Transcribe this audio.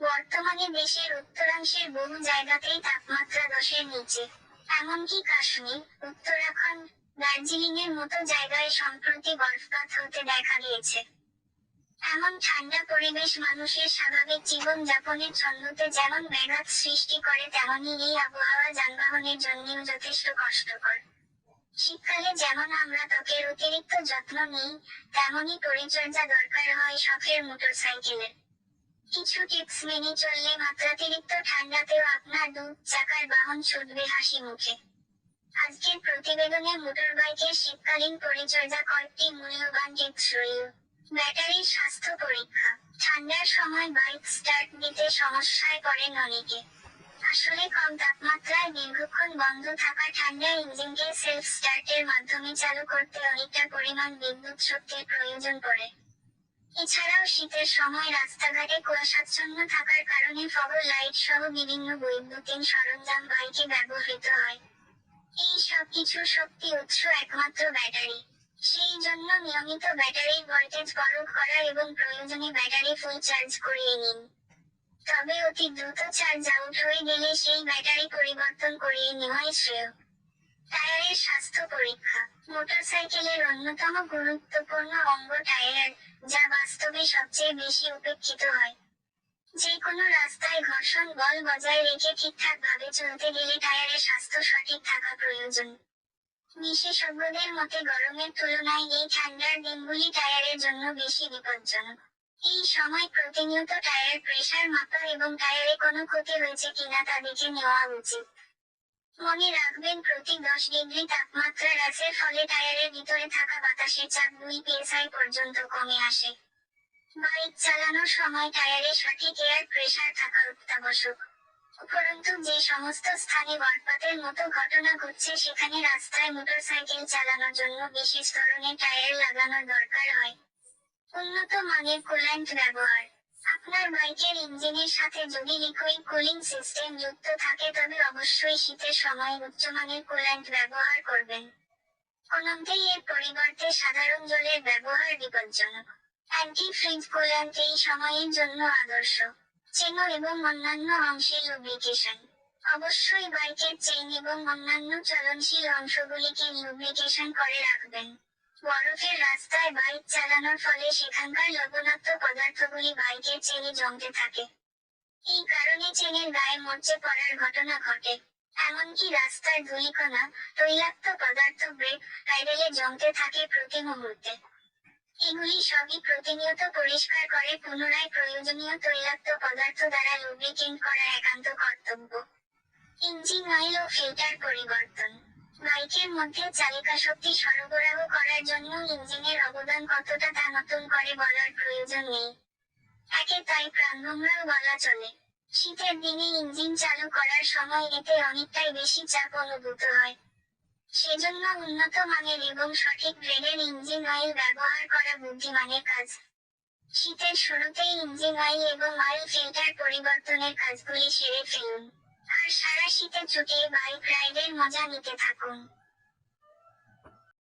বর্তমানে দেশের উত্তরাংশের বহু জায়গাতেই তাপমাত্রা দশের নিচে। এমনকি কাশ্মীর, উত্তরাখণ্ড দার্জিলিং এর মতো জায়গায় সম্প্রতি বরফপাত হতে দেখা গিয়েছে। এমন ঠান্ডা পরিবেশ মানুষের স্বাভাবিক জীবন যাপনের ছন্দতে যেমন ব্যাঘাত সৃষ্টি করে তেমনই এই আবহাওয়া যানবাহনের জন্যও যথেষ্ট কষ্টকর। শীতকালে যেমন আমরা ত্বকের অতিরিক্ত যত্ন নিই তেমনই পরিচর্যা দরকার হয় শখের মোটরসাইকেলের। কিছু টিপস মেনে চললে মাত্রাতিরিক্ত ঠান্ডাতেও আপনার দু চাকার বাহন ছুটবে হাসি মুখে। আজকের প্রতিবেদনে মোটরবাইকের শীতকালীন পরিচর্যা কয়েকটি মূল্যবান টিপস রইল ব্যাটারির স্বাস্থ্য পরীক্ষা। ঠান্ডার সময় বাইক স্টার্ট দিতে সমস্যায় পড়েন অনেকে। আসলে কম তাপমাত্রায় দীর্ঘক্ষণ বন্ধ থাকা ঠান্ডা ইঞ্জিনকে সেলফ স্টার্টের মাধ্যমে চালু করতে অনেকটা পরিমাণ বিদ্যুৎ শক্তির প্রয়োজন পড়ে। এছাড়াও শীতের সময় রাস্তাঘাটে কুয়াশাচ্ছন্ন থাকার কারণে ফগর লাইট সহ বিভিন্ন বৈদ্যুতিন সরঞ্জাম বাইকে ব্যবহৃত হয়। এই সব কিছু শক্তি উৎস একমাত্র ব্যাটারি। সেই জন্য নিয়মিত ব্যাটারির ভোল্টেজ পরখ করা এবং প্রয়োজনে ব্যাটারি ফুল চার্জ করিয়ে নিন। তবে অতি দ্রুত চার্জ আউট হয়ে গেলে সেই ব্যাটারি পরিবর্তন করিয়ে নেওয়াই শ্রেয়। টায়ারের স্বাস্থ্য পরীক্ষা। মোটরসাইকেলের অন্যতম গুরুত্বপূর্ণ অঙ্গ টায়ার, যা বাস্তবে সবচেয়ে বেশি উপেক্ষিত হয়। যে কোনো রাস্তায় ঘর্ষণ বল বজায় রেখে ঠিকঠাক ভাবে চলতে গেলে টায়ারের স্বাস্থ্য সঠিক থাকা প্রয়োজন। বিশেষজ্ঞদের মতে, গরমের তুলনায় এই ঠান্ডার দিনগুলি টায়ারের জন্য বেশি বিপজ্জনক। এই সময় প্রতিনিয়ত টায়ার প্রেসার মাপা এবং টায়ারে কোনো ক্ষতি হয়েছে কিনা তা দেখে নেওয়া উচিত। মনে রাখবেন, প্রতি দশ ডিগ্রি তাপমাত্রা হ্রাসের ফলে টায়ারের ভিতরে থাকা বাতাসের চাপ দুই পিএসআই পর্যন্ত কমে আসে। বাইক চালানোর সময় টায়ারে সঠিক এয়ার প্রেসার থাকা অত্যাবশ্যক। উপরন্তু, যে সমস্ত স্থানে বরফপাতের মতো ঘটনা ঘটছে, সেখানে রাস্তায় মোটরসাইকেল চালানোর জন্য বিশেষ ধরনের টায়ার লাগানোর দরকার হয়। উন্নত মানের কুল্যান্ট ব্যবহার। আপনার বাইকের ইঞ্জিনের সাথে যদি লিকুইড কুলিং সিস্টেম যুক্ত থাকে, তবে অবশ্যই শীতের সময় উচ্চমানের কুল্যান্ট ব্যবহার করবেন। অনন্তেই এর পরিবর্তে সাধারণ জলের ব্যবহার বিপজ্জনক। অ্যান্টি ফ্রিজ কুল্যান্ট এই সময়ের জন্য আদর্শ। চেনো এবং অন্যান্য অংশের লুব্রিকেশন অবশ্যই বাইকের চেইন এবং অন্যান্য চলনশীল অংশগুলিকে লুব্রিকেশন করে রাখবেন। বরফের রাস্তায় বাইক চালানোর ফলে সেখানকার লবণাক্ত পদার্থগুলি বাইকের চেনে জমতে থাকে। এই কারণে চেনের গায়ে মরচে পড়ার ঘটনা ঘটে। এমনকি রাস্তার ধূলিকণা, তৈলাক্ত পদার্থ ব্রেক, প্যাডেলে জমতে থাকে প্রতি মুহূর্তে। এগুলি সবই প্রতিনিয়ত পরিষ্কার করে, পুনরায় প্রয়োজনীয় তৈলাক্ত পদার্থ দ্বারা লুব্রিকেন্ট করা একান্ত কর্তব্য। ইঞ্জিন অয়েল ও ফিল্টার পরিবর্তন। বাইকের মধ্যে চালিকা শক্তি সরবরাহ করার জন্য ইঞ্জিনের অবদান কতটা তা নতুন করে বলার প্রয়োজন নেই। একে তাই প্রাণভোমরাও বলা চলে। শীতের দিনে ইঞ্জিন চালু করার সময় এতে অনেকটাই বেশি চাপ অনুভূত হয়। সেজন্য উন্নত মানের এবং সঠিক গ্রেডের ইঞ্জিন অয়েল ব্যবহার করা বুদ্ধিমানের কাজ। শীতের শুরুতেই ইঞ্জিন অয়েল এবং অয়েল ফিল্টার পরিবর্তনের কাজগুলি সেরে ফেলুন। সারা শীতে চুটিয়ে বাইক রাইডের মজা নিতে থাকুন।